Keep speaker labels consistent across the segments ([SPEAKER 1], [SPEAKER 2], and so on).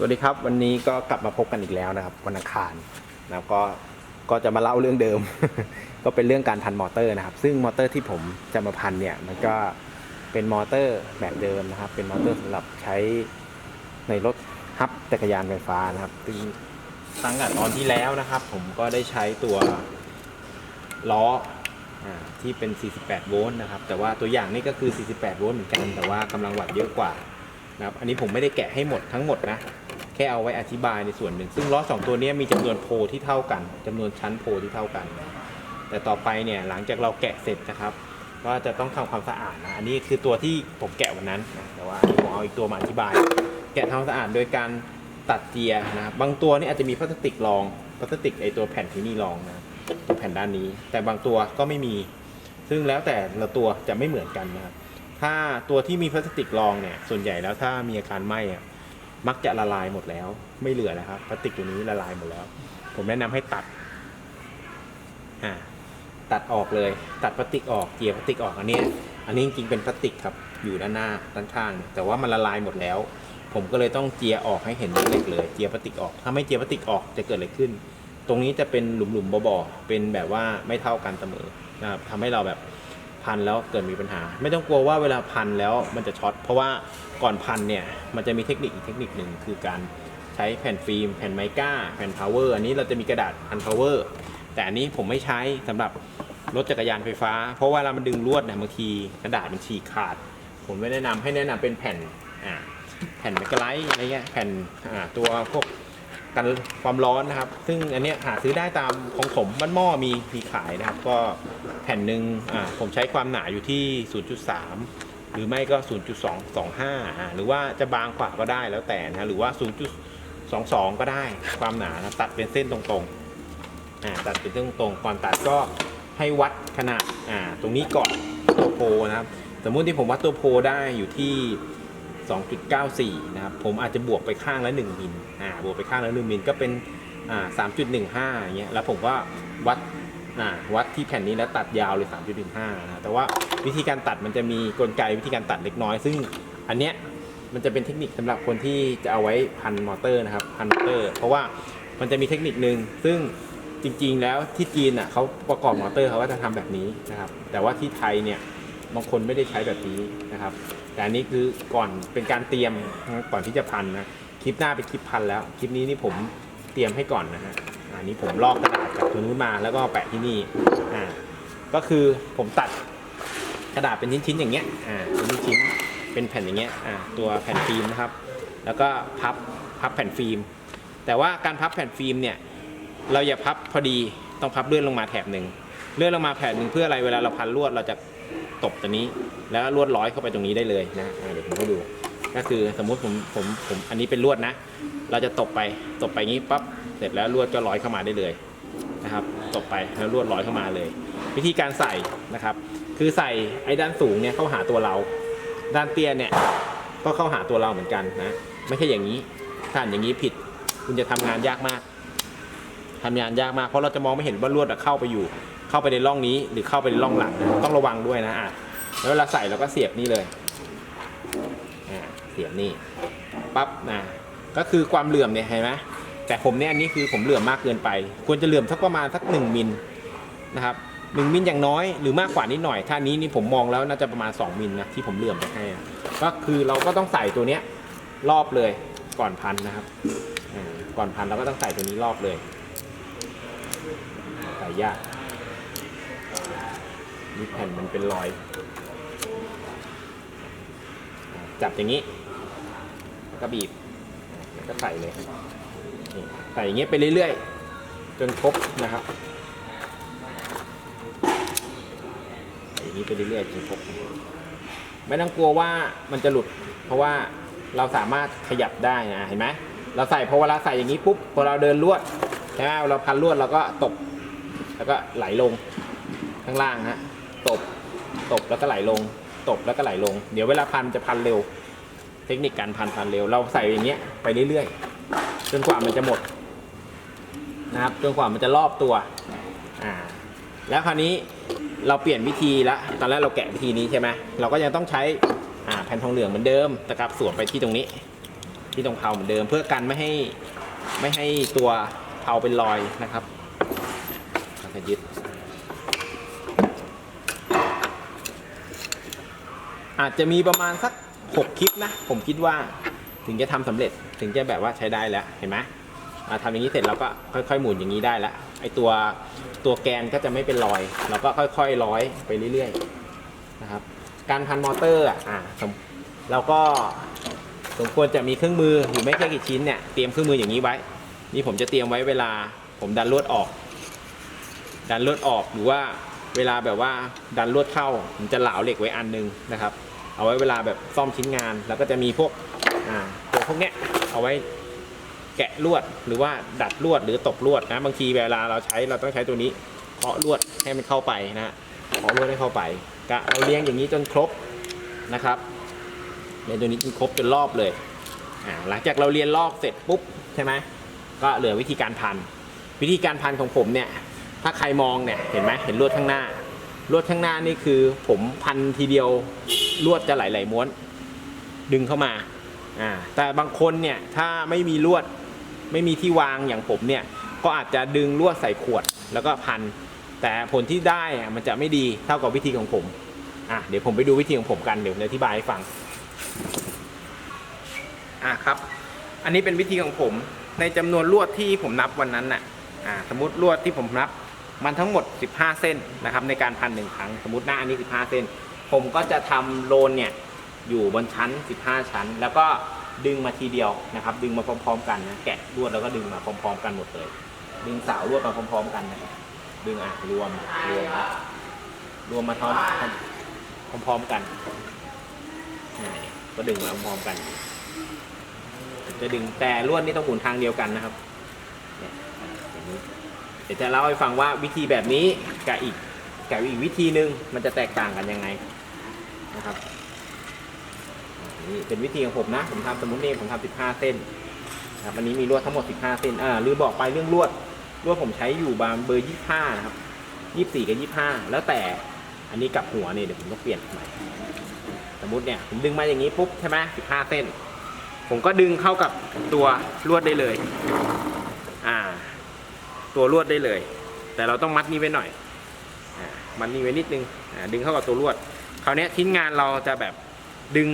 [SPEAKER 1] สวัสดีครับ วันนี้ก็กลับมาพบกันอีกแล้วนะครับวันอังคารนะครับก็ก็จะมาเล่าเรื่องเดิม ก็เป็นเรื่องการพันมอเตอร์นะครับ ซึ่งมอเตอร์ที่ผมจะมาพันเนี่ยมันก็เป็นมอเตอร์แบบเดิมนะครับ เป็นมอเตอร์สำหรับใช้ในรถฮับจักรยานไฟฟ้านะครับซึ่งตั้งแต่ตอนที่แล้วนะครับ ผมก็ได้ใช้ตัวล้อที่เป็น 48 โวลต์นะครับ แต่ว่าตัวอย่างนี่ก็คือ 48 โวลต์เหมือนกัน แต่ว่ากำลังวัตต์เยอะกว่านะครับ อันนี้ผมไม่ได้แกะให้หมดทั้งหมดนะ แค่เอาไว้อธิบายในส่วนหนึ่ง ซึ่งล้อสองตัวนี้มีจำนวนโพลที่เท่ากันจำนวนชั้นโพลที่เท่ากัน แต่ต่อไปเนี่ยหลังจากเราแกะเสร็จนะครับ ก็จะต้องทำความสะอาดนะอันนี้คือตัวที่ผมแกะวันนั้นนะแต่ว่าผมเอาอีกตัวมาอธิบาย แกะทำความสะอาดโดยการตัดเจียร์นะครับบางตัวนี่อาจจะมีพลาสติกรองพลาสติกไอตัวแผ่นที่นี่รองนะตัวแผ่นด้านนี้ แต่บางตัวก็ไม่มี ซึ่งแล้วแต่ละตัวจะไม่เหมือนกันนะครับถ้าตัวที่มีพลาสติกรองเนี่ยส่วนใหญ่แล้วถ้ามีอาการไหม้อะ มักจะละลายหมดแล้ว ไม่เหลือแล้วครับพลาสติกตัวนี้ละลายหมดแล้ว ผมแนะนำให้ตัดอ่าตัดออกเลย ตัดพลาสติกออกเจียร์พลาสติกออกอันนี้ อันนี้จริงๆเป็นพลาสติกครับอยู่ด้านหน้าด้านข้างแต่ว่ามันละลายหมดแล้ว ผมก็เลยต้องเจียออกให้เห็นเล็กๆเลย เจียพลาสติกออก ถ้าไม่เจียพลาสติกออกจะเกิดอะไรขึ้น ตรงนี้จะเป็นหลุมๆบ่อๆเป็นแบบว่าไม่เท่ากันเสมอนะครับทำให้เราแบบ พันแล้วเกิดมีปัญหา ไม่ต้องกลัวว่าเวลาพันแล้วมันจะช็อตเพราะว่าก่อนพันเนี่ยมันจะมีเทคนิคอีกเทคนิคหนึ่งคือการใช้แผ่นฟิล์ม แผ่นไมก้า แผ่นพาวเวอร์อันนี้เราจะมีกระดาษพันพาวเวอร์แต่อันนี้ผมไม่ใช้สำหรับรถจักรยานไฟฟ้า เพราะว่าเวลามันดึงลวดเนี่ยบางทีกระดาษมันฉีกขาด ผมไม่แนะนำให้แนะนำเป็นแผ่นแผ่นไมกไลท์อะไรเงี้ยแผ่นตัวพวก กันความร้อนนะครับ ซึ่งอันเนี้ยหาซื้อได้ตามของผมบ้านหม้อมีมีขายนะครับ ก็แผ่นหนึ่งอ่าผมใช้ความหนาอยู่ที่ 0.3 หรือไม่ก็ 0.225อ่าหรือว่าจะบางกว่าก็ได้แล้วแต่นะหรือว่า 0.22 ก็ได้ความหนานะตัดเป็นเส้นตรงๆอ่าตัดเป็นเส้นตรงๆก่อนตัดก็ให้วัดขนาดอ่าตรงนี้ก่อนตัวโพนะครับ สมมุติที่ผมวัดตัวโพได้อยู่ที่ 2.94 นะครับ ผมอาจจะบวกไปข้างละ 1 มิลอ่าบวกไปข้างละ 1 มิลก็เป็นอ่า3.15อย่างเงี้ยแล้วผมก็วัดอ่าวัดที่แผ่นนี้แล้วตัดยาวเลย 3.15นะแต่ว่าวิธีการตัดมันจะมีกลไกวิธีการตัดเล็กน้อย ซึ่งอันเนี้ยมันจะเป็นเทคนิคสำหรับคนที่จะเอาไว้พันมอเตอร์นะครับพันมอเตอร์ เพราะว่ามันจะมีเทคนิคนึงซึ่งจริง ๆ แล้วที่จีนอะเขาประกอบมอเตอร์เขาก็จะทำแบบนี้นะครับแต่ว่าที่ไทยเนี่ย บางคนไม่ได้ใช้แบบนี้นะครับ แต่อันนี้คือก่อนเป็นการเตรียมก่อนที่จะพันนะคลิปหน้าเป็นคลิปพันแล้ว คลิปนี้นี่ผมเตรียมให้ก่อนนะฮะอันนี้ผมลอกกระดาษจากตัวนู้นมาแล้วก็แปะที่นี่อ่าก็คือผมตัดกระดาษเป็นชิ้นๆอย่างเงี้ยอ่าเป็นชิ้นเป็นแผ่นอย่างเงี้ยอ่าตัวแผ่นฟิล์มนะครับ แล้วก็พับพับแผ่นฟิล์ม แต่ว่าการพับแผ่นฟิล์มเนี่ยเราอย่าพับพอดีต้องพับเลื่อนลงมาแถบหนึ่งเลื่อนลงมาแถบหนึ่งเพื่ออะไรเวลาเราพันลวดเราจะ ตบตัวนี้ แล้วลวดร้อยเข้าไปตรงนี้ได้เลยนะเดี๋ยวผมให้ดู ก็คือสมมุติผมผมผมอันนี้เป็นลวดนะ เราจะตบไปตบไปงี้ปั๊บเสร็จแล้วลวดก็ร้อยเข้ามาได้เลยนะครับตบไปแล้วลวดร้อยเข้ามาเลย วิธีการใส่นะครับ คือใส่ไอ้ด้านสูงเนี่ยเข้าหาตัวเรา ด้านเตี้ยเนี่ยก็เข้าหาตัวเราเหมือนกันนะไม่ใช่อย่างนี้ถ้าอย่างนี้ผิด คุณจะทำงานยากมากทำงานยากมากเพราะเราจะมองไม่เห็นว่าลวดอะเข้าไปอยู่ เข้าไปในร่องนี้หรือเข้าไปในร่องหลังต้องระวังด้วยนะอะแล้วเวลาใส่เราก็เสียบนี่เลยอ่าเสียบนี่ปั๊บนะก็คือความเหลื่อมเนี่ยเห็นไหมแต่ผมเนี่ยอันนี้คือผมเหลื่อมมากเกินไป ควรจะเหลื่อมสักประมาณสักหนึ่งมิลนะครับหนึ่งมิลอย่างน้อยหรือมากกว่านิดหน่อย ถ้านี้นี่ผมมองแล้วน่าจะประมาณ 2มิลนะที่ผมเหลื่อมไปให้ก็คือเราก็ต้องใส่ตัวเนี้ยรอบเลยก่อนพันนะครับก่อนพันเราก็ต้องใส่ตัวนี้รอบเลยใส่ยาก นี่แผ่นมันเป็นรอย จับอย่างนี้แล้วก็บีบแล้วก็ใส่เลยนี่ใส่อย่างเงี้ยไปเรื่อยๆ จนครบนะครับใส่อย่างนี้ไปเรื่อยๆจนครบไม่ต้องกลัวว่ามันจะหลุด เพราะว่าเราสามารถขยับได้นะเห็นไหมเราใส่พอเวลาใส่อย่างนี้ปุ๊บพอเราเดินลวดใช่ไหมเราพันลวดเราก็ตบแล้วก็ไหลลงข้างล่างฮะ ตบ ตบแล้วก็ไหลลง ตบแล้วก็ไหลลง เดี๋ยวเวลาพันจะพันเร็ว เทคนิคการพันพันเร็ว เราใส่อย่างเงี้ยไปเรื่อยๆ จนกว่ามันจะหมดนะครับ จนกว่ามันจะรอบตัว อ่า แล้วคราวนี้เราเปลี่ยนวิธีละ ตอนแรกเราแกะวิธีนี้ใช่ไหมเราก็ยังต้องใช้อ่าแผ่นทองเหลืองเหมือนเดิมตะกับสวมไปที่ตรงนี้ ที่ตรงเพาเหมือนเดิม เพื่อกันไม่ให้ไม่ให้ตัวเพาเป็นรอยนะครับแล้วก็ยึด อาจจะมีประมาณสัก 6 คลิปนะ ผมคิดว่าถึงจะทำสำเร็จถึงจะแบบว่าใช้ได้แล้วเห็นไหมทำอย่างนี้เสร็จเราก็ค่อยๆหมุนอย่างนี้ได้แล้วไอตัวตัวแกนก็จะไม่เป็นรอยเราก็ค่อยๆร้อยไปเรื่อยๆนะครับ การพันมอเตอร์อะเราก็สมควรจะมีเครื่องมือหรือไม่แค่กี่ชิ้นเนี่ยเตรียมเครื่องมืออย่างนี้ไว้ นี่ผมจะเตรียมไว้เวลาผมดันลวดออก ดันลวดออกหรือว่าเวลาแบบว่าดันลวดเข้าผมจะเหลาเหล็กไว้อันนึงนะครับ เอาไว้เวลาแบบซ่อมชิ้นงาน แล้วก็จะมีพวกอ่าตัวพวกเนี้ยเอาไว้แกะลวดหรือว่าดัดลวดหรือตบลวดนะบางทีเวลาเราใช้เราต้องใช้ตัวนี้เคาะลวดให้มันเข้าไปนะฮะเคาะลวดให้เข้าไปกะเราเลี้ยงอย่างนี้จนครบนะครับเลี้ยงตัวนี้จนครบจนรอบเลยอ่าหลังจากเราเรียนลอกเสร็จปุ๊บใช่ไหมก็เหลือวิธีการพัน วิธีการพันของผมเนี่ยถ้าใครมองเนี่ยเห็นไหมเห็นลวดข้างหน้า ลวดข้างหน้านี่คือผมพันทีเดียวลวดจะไหลๆม้วน ดึงเข้ามาอ่าแต่บางคนเนี่ยถ้าไม่มีลวดไม่มีที่วางอย่างผมเนี่ยก็อาจจะดึงลวดใส่ขวดแล้วก็พัน แต่ผลที่ได้มันจะไม่ดีเท่ากับวิธีของผมอะเดี๋ยวผมไปดูวิธีของผมกันเดี๋ยวผมจะอธิบายให้ฟังอะครับ อันนี้เป็นวิธีของผมในจำนวนลวดที่ผมนับวันนั้นน่ะอ่าสมมติลวดที่ผมนับ มันทั้งหมด 15 เส้นนะครับในการพันหนึ่งครั้ง สมมติหน้าอันนี้ 15 เส้น ผมก็จะทำโลนเนี่ยอยู่บนชั้น 15 ชั้น แล้วก็ดึงมาทีเดียวนะครับ ดึงมาพร้อมๆ กันนะแกะลวดแล้วก็ดึงมาพร้อมๆ กันหมดเลย ดึงสาวลวดมาพร้อมๆ กันนะดึงอะรวมรวมรวมมาทอมพร้อมๆกันนี่ก็ดึงมาพร้อมๆกัน จะดึงแต่ลวดนี่ต้องหมุนทางเดียวกันนะครับเนี่ยอย่างนี้ ดี๋ยวจะเล่าให้ฟังว่าวิธีแบบนี้กับอีกกับอีกวิธีหนึ่งมันจะแตกต่างกันยังไงนะครับนี่เป็นวิธีของผมนะ ผมทำสมมตินี่ผมทำ15 เส้นนะครับอันนี้มีลวดทั้งหมด 15 เส้นอ่าลืมบอกไปเรื่องลวดลวดผมใช้อยู่บางเบอร์ 25 นะครับ 24 กับ 25 แล้วแต่อันนี้กลับหัวเนี่ยเดี๋ยวผมต้องเปลี่ยนใหม่สมมติเนี่ยผมดึงมาอย่างนี้ปุ๊บใช่ไหม15 เส้น ผมก็ดึงเข้ากับตัวลวดได้เลยอ่า ตัวลวดได้เลย แต่เราต้องมัดนี้ไว้หน่อยอมัดนี้ไว้นิดนึงดึงเข้ากับตัวลวด คราวนี้ชิ้นงานเราจะแบบดึง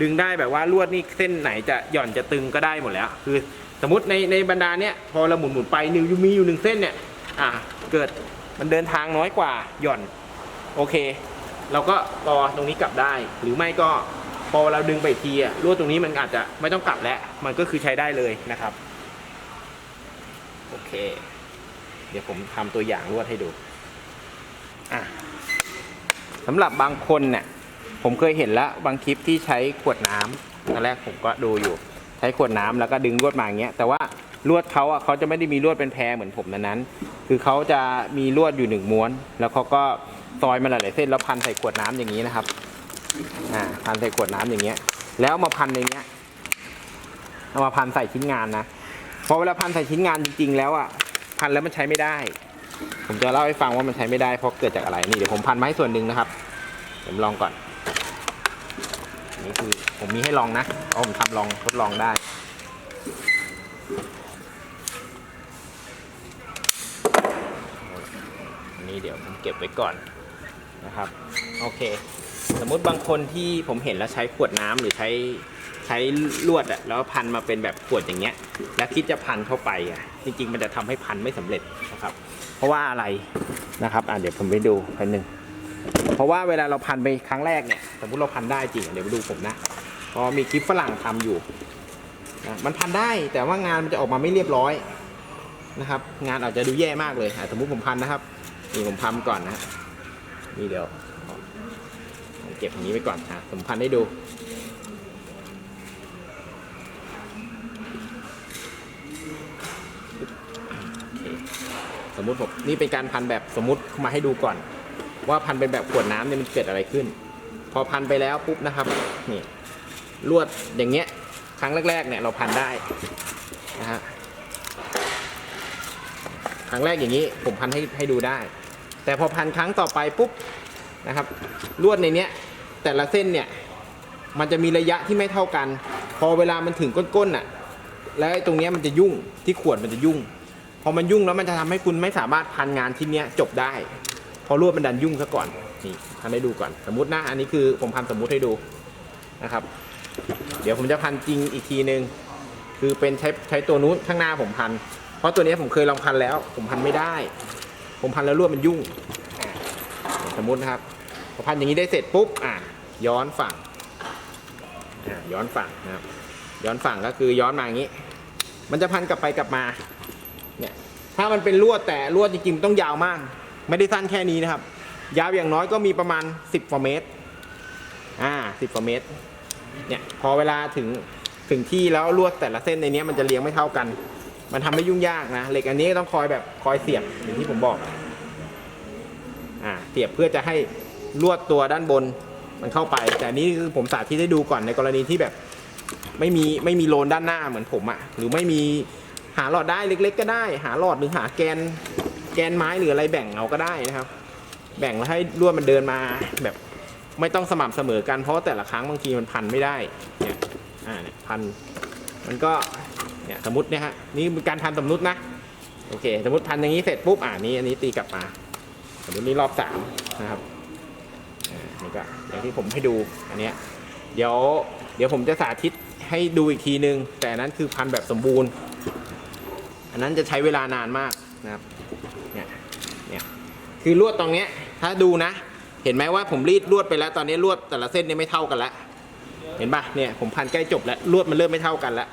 [SPEAKER 1] ดึงได้แบบว่าลวดนี่เส้นไหนจะหย่อนจะตึงก็ได้หมดแล้ว คือสมมติในในบรรดาเนี้ยพอเราหมุนหมุนไปนิวมีอยู่หนึ่งเส้นเนี่ยอ่าเกิดมันเดินทางน้อยกว่าหย่อนโอเค เราก็รอตรงนี้กลับได้ หรือไม่ก็พอเราดึงไปอีกทีอะลวดตรงนี้มันอาจจะไม่ต้องกลับแล้ว มันก็คือใช้ได้เลยนะครับ โอเค เดี๋ยวผมทำตัวอย่างลวดให้ดูอะสำหรับบางคนเนี่ยผมเคยเห็นแล้วบางคลิปที่ใช้ขวดน้ำตอนแรกผมก็ดูอยู่ ใช้ขวดน้ำแล้วก็ดึงลวดมาอย่างเงี้ยแต่ว่าลวดเขาอะเขาจะไม่ได้มีลวดเป็นแพรเหมือนผมนั้นนั้น คือเขาจะมีลวดอยู่หนึ่งม้วน แล้วเขาก็ซอยมาหลายๆเส้นแล้วพันใส่ขวดน้ำอย่างนี้นะครับอ่าพันใส่ขวดน้ำอย่างเงี้ย แล้วมาพันในเนี้ยเอามาพันใส่ชิ้นงานนะ พอเวลาพันใส่ชิ้นงานจริง ๆ แล้วอะพันแล้วมันใช้ไม่ได้ ผมจะเล่าให้ฟังว่ามันใช้ไม่ได้เพราะเกิดจากอะไรนี่เดี๋ยวผมพันมาให้ส่วนหนึ่งนะครับเดี๋ยวผมลองก่อนนี่คือผมมีให้ลองนะเพราะผมทำลองทดลองได้นนี้เดี๋ยวผมเก็บไว้ก่อนนะครับ โอเค สมมุติบางคนที่ผมเห็นแล้วใช้ขวดน้ำหรือใช้ ใช้ลวดอะแล้วพันมาเป็นแบบขวดอย่างเงี้ย แล้วคิดจะพันเข้าไปอะจริง ๆ มันจะทำให้พันไม่สำเร็จนะครับ เพราะว่าอะไรนะครับอะเดี๋ยวผมไปดูพันหนึ่งเพราะว่าเวลาเราพันไปครั้งแรกเนี่ยสมมติเราพันได้จริงเดี๋ยวไปดูผมนะพราะมีคลิปฝรั่งทำอยู่นะมันพันได้แต่ว่างานมันจะออกมาไม่เรียบร้อยนะครับ งานอาจจะดูแย่มากเลยสมมุติผมพันนะครับนี่ผมพันก่อนนะนี่เดี๋ยวผมเก็บอย่างนี้ไว้ก่อนอะผมพันให้ดู สมมติผมนี่เป็นการพันแบบสมมติมาให้ดูก่อน ว่าพันเป็นแบบขวดน้ำเนี่ยมันเกิดอะไรขึ้น พอพันไปแล้วปุ๊บนะครับนี่ลวดอย่างเงี้ยครั้งแรกๆเนี่ยเราพันได้นะฮะครั้งแรกอย่างนี้ผมพันให้ให้ดูได้ แต่พอพันครั้งต่อไปปุ๊บนะครับลวดในเนี้ยแต่ละเส้นเนี่ยมันจะมีระยะที่ไม่เท่ากัน พอเวลามันถึงก้นๆน่ะแล้วตรงเนี้ยมันจะยุ่งที่ขวดมันจะยุ่ง พอมันยุ่งแล้วมันจะทำให้คุณไม่สามารถพันงานที่เนี้ยจบได้พอรวดมันดันยุ่งซะก่อนนี่พันให้ดูก่อน สมมตินะอันนี้คือผมพันสมมุติให้ดูนะครับ เดี๋ยวผมจะพันจริงอีกทีนึง คือเป็นใช้ใช้ตัวนู้นข้างหน้าผมพัน เพราะตัวนี้ผมเคยลองพันแล้ว ผมพันไม่ได้ ผมพันแล้วรวดมันยุ่ง สมมุตินะครับพอพันอย่างนี้ได้เสร็จปุ๊บอะย้อนฝั่งย้อนฝั่งนะครับ ย้อนฝั่งก็คือย้อนมาอย่างนี้ มันจะพันกลับไปกลับมา เนี่ยถ้ามันเป็นลวดแต่ลวดจริงๆต้องยาวมาก ไม่ได้สั้นแค่นี้นะครับ ยาวอย่างน้อยก็มีประมาณ 10กว่าเมตรอ่า10กว่าเมตรเนี่ยพอเวลาถึงถึงที่แล้วลวดแต่ละเส้นในนี้มันจะเรียงไม่เท่ากัน มันทำให้ยุ่งยากนะเหล็กอันนี้ต้องคอยแบบคอยเสียบอย่างที่ผมบอกอ่าเสียบเพื่อจะให้ลวดตัวด้านบนมันเข้าไป แต่นนี้คือผมสาธิตให้ดูก่อนในกรณีที่แบบ ไม่มีไม่มีโลนด้านหน้าเหมือนผมอะ่ะหรือไม่มี หาหลอดได้เล็ก ๆ ก็ได้ หาหลอดหรือหาแกนแกนไม้หรืออะไรแบ่งเอาก็ได้นะครับ แบ่งแล้วให้ลวดมันเดินมาแบบไม่ต้องสม่ำเสมอกันเพราะแต่ละครั้งบางทีมันพันไม่ได้เนี่ยอ่าเนี่ยพันมันก็เนี่ยสมมติเนี่ยฮะนี่เป็นการพันสมมตินะโอเค สมมติพันอย่างนี้เสร็จปุ๊บอ่านี้อันนี้ตีกลับมาสมมตินี่รอบสามนะครับอ่านี่ก็อย่างที่ผมให้ดูอันเนี้ยเดี๋ยวเดี๋ยวผมจะสาธิตให้ดูอีกทีนึง แต่นั้นคือพันแบบสมบูรณ์ นนั้นจะใช้เวลานานมากนะครับเนี่ยเนี่ยคือลวดตรงเนี้ยถ้าดูนะ เห็นไหมว่าผมรีดลวดไปแล้วตอนนี้ลวดแต่ละเส้นเนี่ยไม่เท่ากันแล้วเห็นปะเนี่ยผมพันใกล้จบแล้วลวดมันเริ่มไม่เท่ากันแล้ว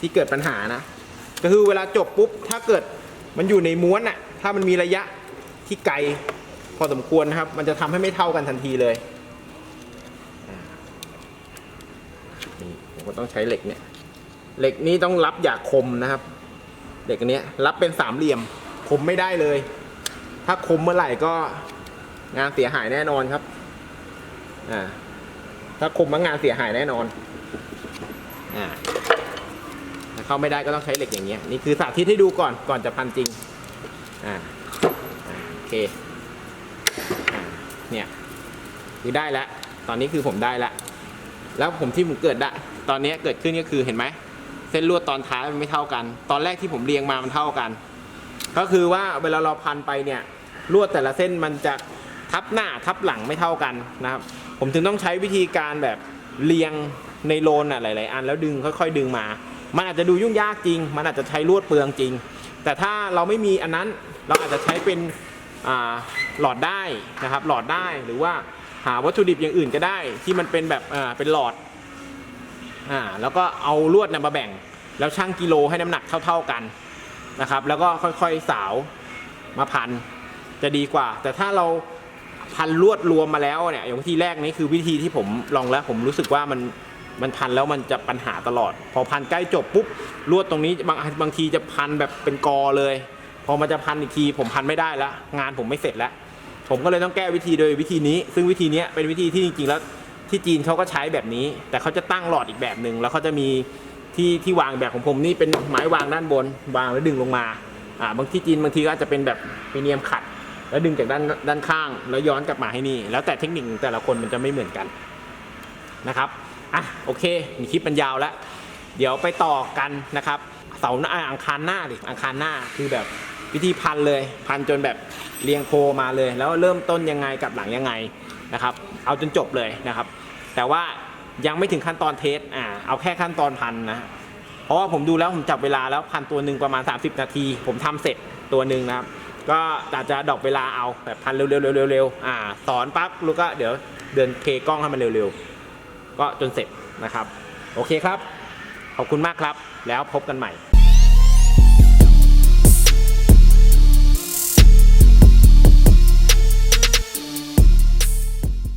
[SPEAKER 1] ที่เกิดปัญหานะ ก็คือเวลาจบปุ๊บถ้าเกิดมันอยู่ในม้วนอะถ้ามันมีระยะที่ไกลพอสมควรนะครับ มันจะทำให้ไม่เท่ากันทันทีเลยนี่ผมก็ต้องใช้เหล็กเนี่ย เหล็กนี้ต้องรับอย่าคมนะครับ เหล็กอันเนี้ยรับเป็นสามเหลี่ยมคมไม่ได้เลย ถ้าคมเมื่อไหร่ก็งานเสียหายแน่นอนครับอ่าถ้าคมมางานเสียหายแน่นอนอ่าถ้าเข้าไม่ได้ก็ต้องใช้เหล็กอย่างเงี้ยนี่คือสาธิตให้ดูก่อนก่อนจะพันจริงอ่าโอเคอเนี่ยคือได้แล้ว ตอนนี้คือผมได้แล้ว แล้วผมที่ผมเกิดได้ตอนนี้เกิดขึ้นก็คือเห็นไหม เส้นลวดตอนท้ายมันไม่เท่ากัน ตอนแรกที่ผมเรียงมามันเท่ากัน ก็คือว่าเวลาเราพันไปเนี่ยลวดแต่ละเส้นมันจะทับหน้าทับหลังไม่เท่ากันนะครับ ผมถึงต้องใช้วิธีการแบบเรียงในโลนอะหลาย ๆ อันแล้วดึงค่อย ๆ ดึงมา มันอาจจะดูยุ่งยากจริง มันอาจจะใช้ลวดเปลืองจริง แต่ถ้าเราไม่มีอันนั้นเราอาจจะใช้เป็นหลอดได้นะครับ หลอดได้หรือว่าหาวัตถุดิบอย่างอื่นก็ได้ ที่มันเป็นแบบเป็นหลอด อ่าแล้วก็เอาลวดนี่ยมาแบ่ง แล้วชั่งกิโลให้น้ำหนักเท่า ๆกันนะครับ แล้วก็ค่อยๆสาวมาพันจะดีกว่า แต่ถ้าเราพันลวดรวมมาแล้วเนี่ยอย่างวิธีแรกนี้คือวิธีที่ผมลองแล้ว ผมรู้สึกว่ามันมันพันแล้วมันจะปัญหาตลอด พอพันใกล้จบปุ๊บลวดตรงนี้บางบางทีจะพันแบบเป็นกอเลย พอมันจะพันอีกที ผมพันไม่ได้แล้วงานผมไม่เสร็จแล้ว ผมก็เลยต้องแก้วิธีโดยวิธีนี้ ซึ่งวิธีนี้เป็นวิธีที่จริงๆแล้ว ที่จีนเขาก็ใช้แบบนี้ แต่เขาจะตั้งหลอดอีกแบบหนึ่งแล้วเขาจะมีที่ที่วางแบบของผมนี่เป็นไม้วางด้านบน วางแล้วดึงลงมาอ่าบางที่จีนบางทีก็อาจจะเป็นแบบมีเนียมขัด แล้วดึงจากด้านด้านข้าง แล้วย้อนกลับมาให้นี่ แล้วแต่เทคนิคแต่ละคนมันจะไม่เหมือนกันนะครับอะโอเค มีคลิปมันยาวแล้ว เดี๋ยวไปต่อกันนะครับเสาร์หน้าอะอังคารหน้าดิอังคารหน้าคือแบบวิธีพันเลย พันจนแบบเรียงโคมาเลย แล้วเริ่มต้นยังไงกับหลังยังไง นะครับ เอาจนจบเลยนะครับ แต่ว่ายังไม่ถึงขั้นตอนเทสอ่าเอาแค่ขั้นตอนพันนะเพราะว่าผมดูแล้วผมจับเวลาแล้วพันตัวหนึ่งประมาณ 30 นาที ผมทำเสร็จตัวหนึ่งนะครับ ก็อาจจะดอกเวลาเอาแบบพันเร็วๆเร็วๆเร็วๆอ่าสอนปั๊บแล้วก็เดี๋ยวเดินเคกล้องให้มันเร็วๆ ก็จนเสร็จนะครับ โอเคครับ ขอบคุณมากครับ แล้วพบกันใหม่